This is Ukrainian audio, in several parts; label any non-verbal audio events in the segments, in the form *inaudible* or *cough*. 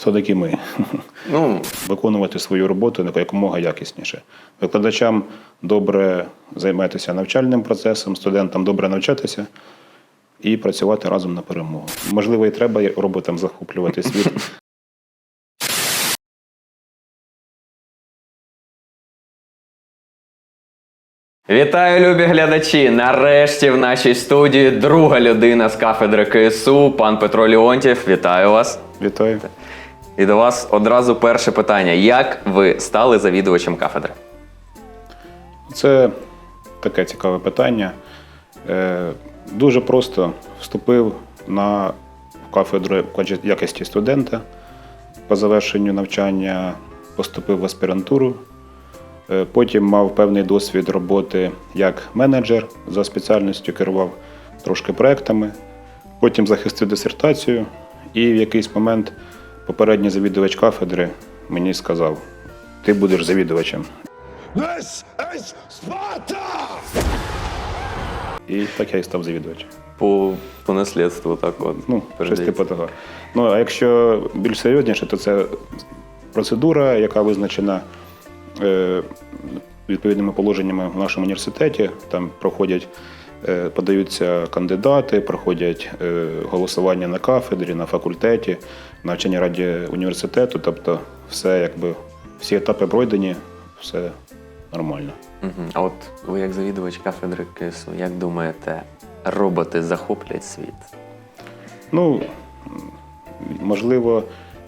хто такі ми. Ну, Виконувати свою роботу якомога якісніше. Викладачам добре займатися навчальним процесом, студентам добре навчатися і працювати разом на перемогу. Можливо, і треба роботам захоплювати світ. *laughs* Вітаю, любі глядачі! Нарешті в нашій студії друга людина з кафедри КСУ, пан Петро Леонтів. Вітаю вас. Вітаю. І до вас одразу перше питання: як ви стали завідувачем кафедри? Це таке цікаве питання. Е, Дуже просто вступив на кафедру якості студента. По завершенню навчання поступив в аспірантуру. Е, Потім мав певний досвід роботи як менеджер за спеціальністю, керував трошки проектами. Потім захистив дисертацію, і в якийсь момент попередній завідувач кафедри мені сказав: ти будеш завідувачем. This is Sparta! І так я і став завідувачем. По, по наслідству, так от. Ну, щось типу того. Ну, а якщо більш серйозніше, то це процедура, яка визначена е, відповідними положеннями в нашому університеті. Там проходять, подаються кандидати, проходять е, голосування на кафедрі, на факультеті, навчання раді університету. Тобто, все якби всі етапи пройдені, все нормально. А от ви як завідувач кафедри КСУ, як думаєте, роботи захоплять світ? Ну, можливо,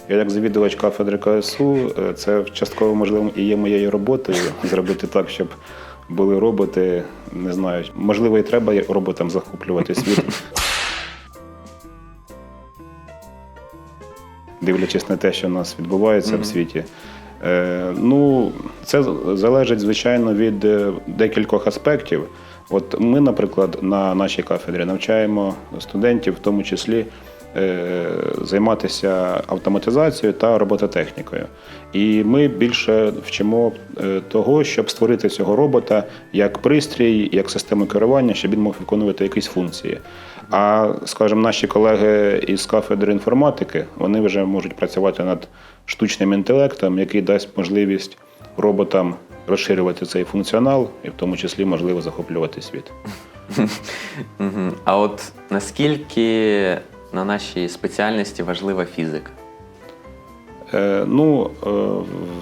я як завідувач кафедри КСУ, е, це частково можливо і є моєю роботою зробити так, щоб були роботи. Не знаю, можливо, і треба роботам захоплювати світ. Дивлячись на те, що в нас відбувається в світі. Е, ну, це залежить, звичайно, від е, декількох аспектів. От ми, наприклад, на нашій кафедрі навчаємо студентів, в тому числі займатися автоматизацією та робототехнікою. І ми більше вчимо е, того, щоб створити цього робота як пристрій, як систему керування, щоб він мог виконувати якісь функції. А, скажімо, наші колеги із кафедри інформатики вони вже можуть працювати над штучним інтелектом, який дасть можливість роботам розширювати цей функціонал і в тому числі можливо захоплювати світ. *laughs* А от наскільки на нашій спеціальності важлива фізика? Е, Ну, е,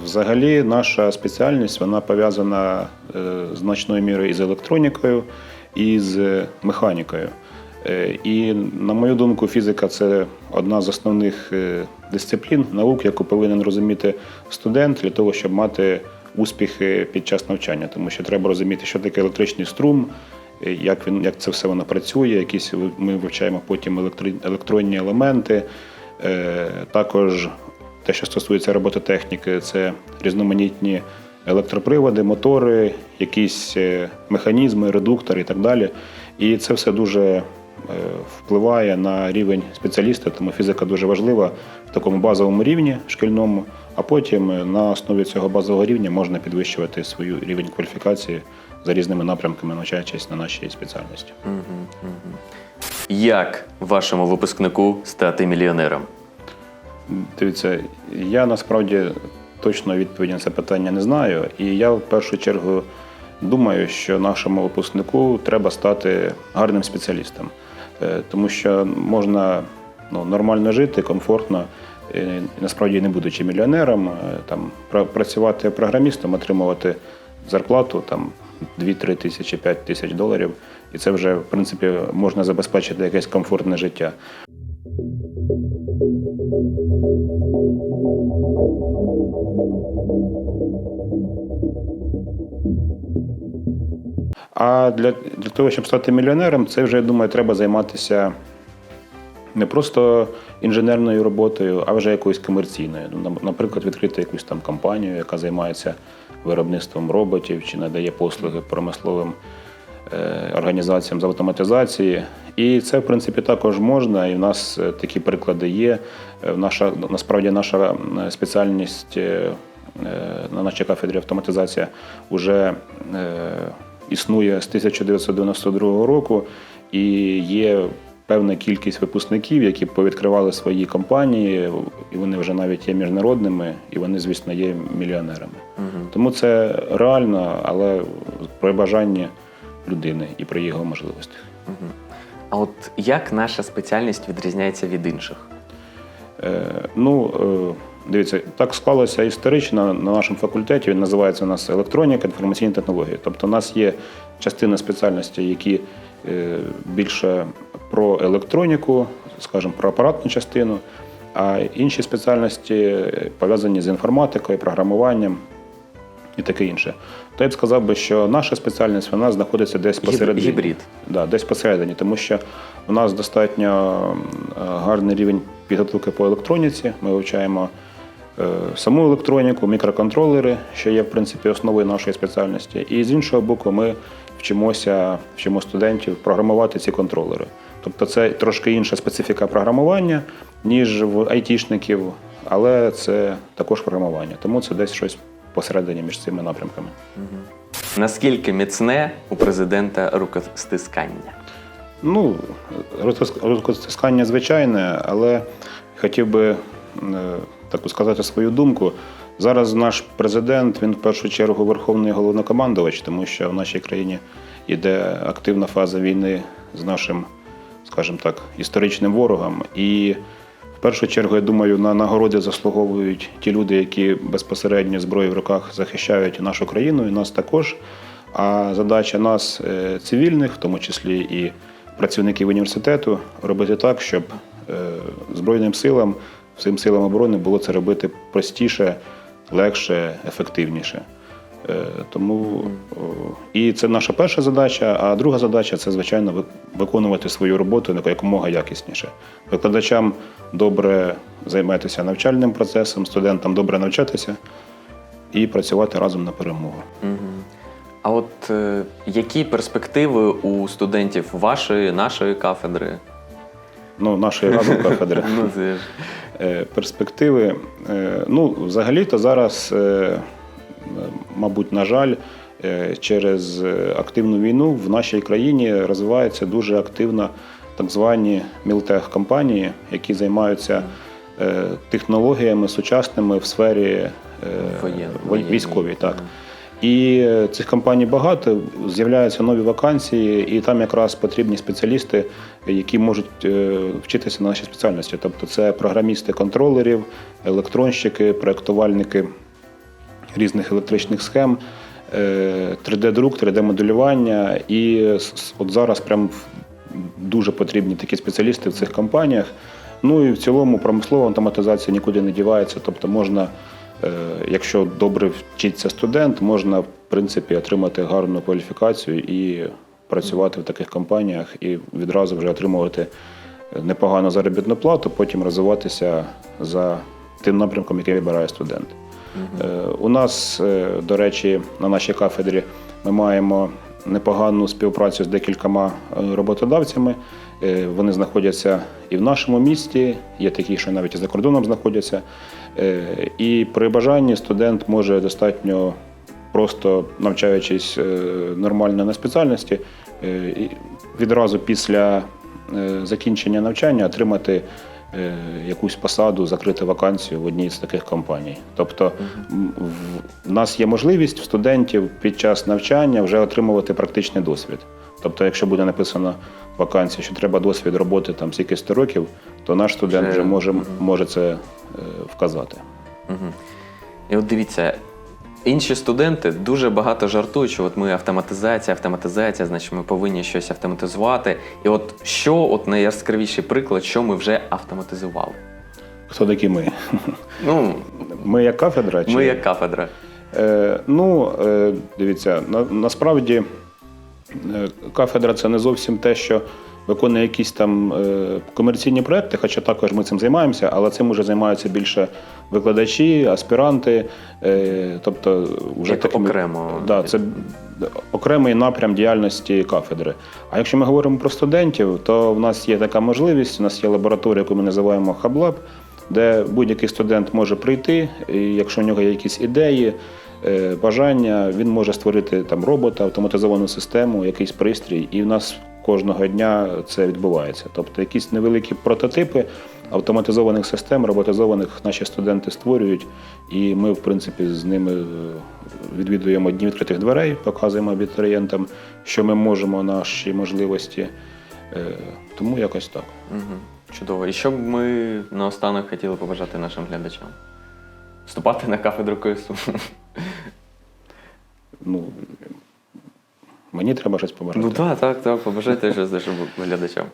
взагалі, наша спеціальність вона пов'язана е, значною мірою із електронікою і з механікою. Е, І, на мою думку, фізика це одна з основних е, дисциплін наук, яку повинен розуміти студент для того, щоб мати успіхи під час навчання. Тому що треба розуміти, що таке електричний струм, як він як це все воно працює. Якісь ми вивчаємо потім електронні елементи. Е, Також те, що стосується робототехніки, це різноманітні електроприводи, мотори, якісь е, механізми, редуктори і так далі. І це все дуже е, впливає на рівень спеціаліста, тому фізика дуже важлива в такому базовому рівні шкільному, а потім на основі цього базового рівня можна підвищувати свою рівень кваліфікації за різними напрямками, навчаючись на нашій спеціальності. Як вашому випускнику стати мільйонером? Дивіться, я насправді точно відповіді на це питання не знаю. І я в першу чергу думаю, що нашому випускнику треба стати гарним спеціалістом, Е, тому що можна ну, нормально жити, комфортно, насправді не будучи мільйонером, е, там, працювати програмістом, отримувати зарплату там 2-3 тисячі, 5 тисяч доларів. І це вже, в принципі, можна забезпечити якесь комфортне життя. А для, для того, щоб стати мільйонером, це вже, я думаю, треба займатися не просто інженерною роботою, а вже якоюсь комерційною. Наприклад, відкрити якусь там компанію, яка займається виробництвом роботів чи надає послуги промисловим е, організаціям з автоматизації. І це, в принципі, також можна. І в нас е, такі приклади є. Е, Наша, насправді, наша спеціальність на нашій кафедрі автоматизація вже існує з 1992 року і є певна кількість випускників, які повідкривали свої компанії, і вони вже навіть є міжнародними, і вони, звісно, є мільйонерами. Тому це реально, але при бажанні людини і при його можливостях. А от як наша спеціальність відрізняється від інших? Е, Ну, е, дивіться, так склалося історично на нашому факультеті. Він називається у нас електроніка, інформаційні технології. Тобто, у нас є частина спеціальностей, які е, більше про електроніку, скажімо, про апаратну частину, а інші спеціальності е, пов'язані з інформатикою, програмуванням і таке інше. То я б сказав би, що наша спеціальність вона знаходиться десь посередині. гібрид. Да, десь посередині, тому що у нас достатньо е, гарний рівень підготовки по електроніці. Ми вивчаємо е, саму електроніку, мікроконтролери, що є в принципі основою нашої спеціальності. І з іншого боку, ми вчимося, вчимо студентів програмувати ці контролери. Тобто це трошки інша специфіка програмування, ніж в айтішників, але це також програмування. Тому це десь щось посередині між цими напрямками. Наскільки міцне у президента рукостискання? Ну, рукостискання звичайне, але хотів би е, так сказати свою думку. Зараз наш президент він в першу чергу верховний головнокомандувач, тому що в нашій країні йде активна фаза війни з нашим, скажімо так, історичним ворогом. І в першу чергу, я думаю, на нагороди заслуговують ті люди, які безпосередньо зброю в руках захищають нашу країну, і нас також. А задача нас, е, цивільних, в тому числі і працівників університету, робити так, щоб е, Збройним силам, всім силам оборони було це робити простіше, легше, ефективніше. Е, Тому і це наша перша задача. А друга задача це, звичайно, виконувати свою роботу якомога якісніше. Викладачам добре займатися навчальним процесом, студентам добре навчатися і працювати разом на перемогу. А от е, які перспективи у студентів вашої, нашої кафедри? Ну, нашої разом *laughs* кафедри. Ну, Е, перспективи. Ну, взагалі-то зараз, мабуть, на жаль, е, через е, активну війну в нашій країні розвиваються дуже активно так звані мілтех-компанії, які займаються е, технологіями сучасними в сфері військовій. Так. І цих компаній багато, з'являються нові вакансії, і там якраз потрібні спеціалісти, які можуть вчитися на нашій спеціальності. Тобто це програмісти контролерів, електронщики, проєктувальники різних електричних схем, е, 3D-друк, 3D-моделювання. І от зараз прям дуже потрібні такі спеціалісти в цих компаніях. Ну і в цілому промислова автоматизація нікуди не дівається. Тобто можна, е, якщо добре вчиться студент, можна в принципі отримати гарну кваліфікацію і працювати в таких компаніях і відразу вже отримувати непогану заробітну плату, потім розвиватися за тим напрямком, який вибирає студент. Е, У нас, е, до речі, на нашій кафедрі ми маємо непогану співпрацю з декількома е, роботодавцями. Вони знаходяться і в нашому місті, є такі, що навіть і за кордоном знаходяться. І при бажанні студент може достатньо просто навчаючись нормально на спеціальності, відразу після закінчення навчання отримати якусь посаду, закрити вакансію в одній з таких компаній. Тобто в- нас є можливість в студентів під час навчання вже отримувати практичний досвід. Тобто, якщо буде написано вакансія, що треба досвід роботи там стільки 100 років, то наш студент Вже, вже може, може це е, вказати. І от дивіться, інші студенти дуже багато жартують, що от ми автоматизація, автоматизація, значить ми повинні щось автоматизувати. І от що, от найяскравіший приклад, що ми вже автоматизували? Хто такі ми? *laughs* Ну, Ми як кафедра? Чи... ми як кафедра. Е, ну, е, дивіться, на, насправді е, кафедра це не зовсім те, що виконує якісь там е, комерційні проекти, хоча також ми цим займаємося, але цим вже займаються більше викладачі, аспіранти, е, тобто вже Як окремо. Да, це окремий напрям діяльності кафедри. А якщо ми говоримо про студентів, то в нас є така можливість, у нас є лабораторія, яку ми називаємо HubLab, де будь-який студент може прийти, і якщо в нього є якісь ідеї, е, бажання, він може створити там робота, автоматизовану систему, якийсь пристрій. І в нас кожного дня це відбувається. Тобто якісь невеликі прототипи автоматизованих систем, роботизованих наші студенти створюють, і ми, в принципі, з ними е, відвідуємо дні відкритих дверей, показуємо абітурієнтам, що ми можемо, наші можливості. Е, Тому якось так. Угу. Чудово. І що б ми наостанок хотіли побажати нашим глядачам? Вступати на кафедру КСУ. Ну, мені треба щось побажати. Ну так, так, так. Побажайте щось нашим глядачам.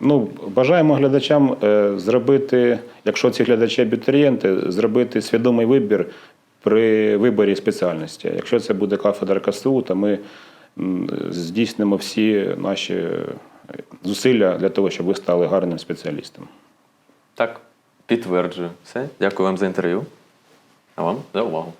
Ну, бажаємо глядачам е, зробити, якщо ці глядачі абітурієнти, зробити свідомий вибір при виборі спеціальності. Якщо це буде кафедра КСУ, то ми здійснимо всі наші е, зусилля для того, щоб ви стали гарним спеціалістом. Так, підтверджую. Все. Дякую вам за інтерв'ю. А вам за увагу.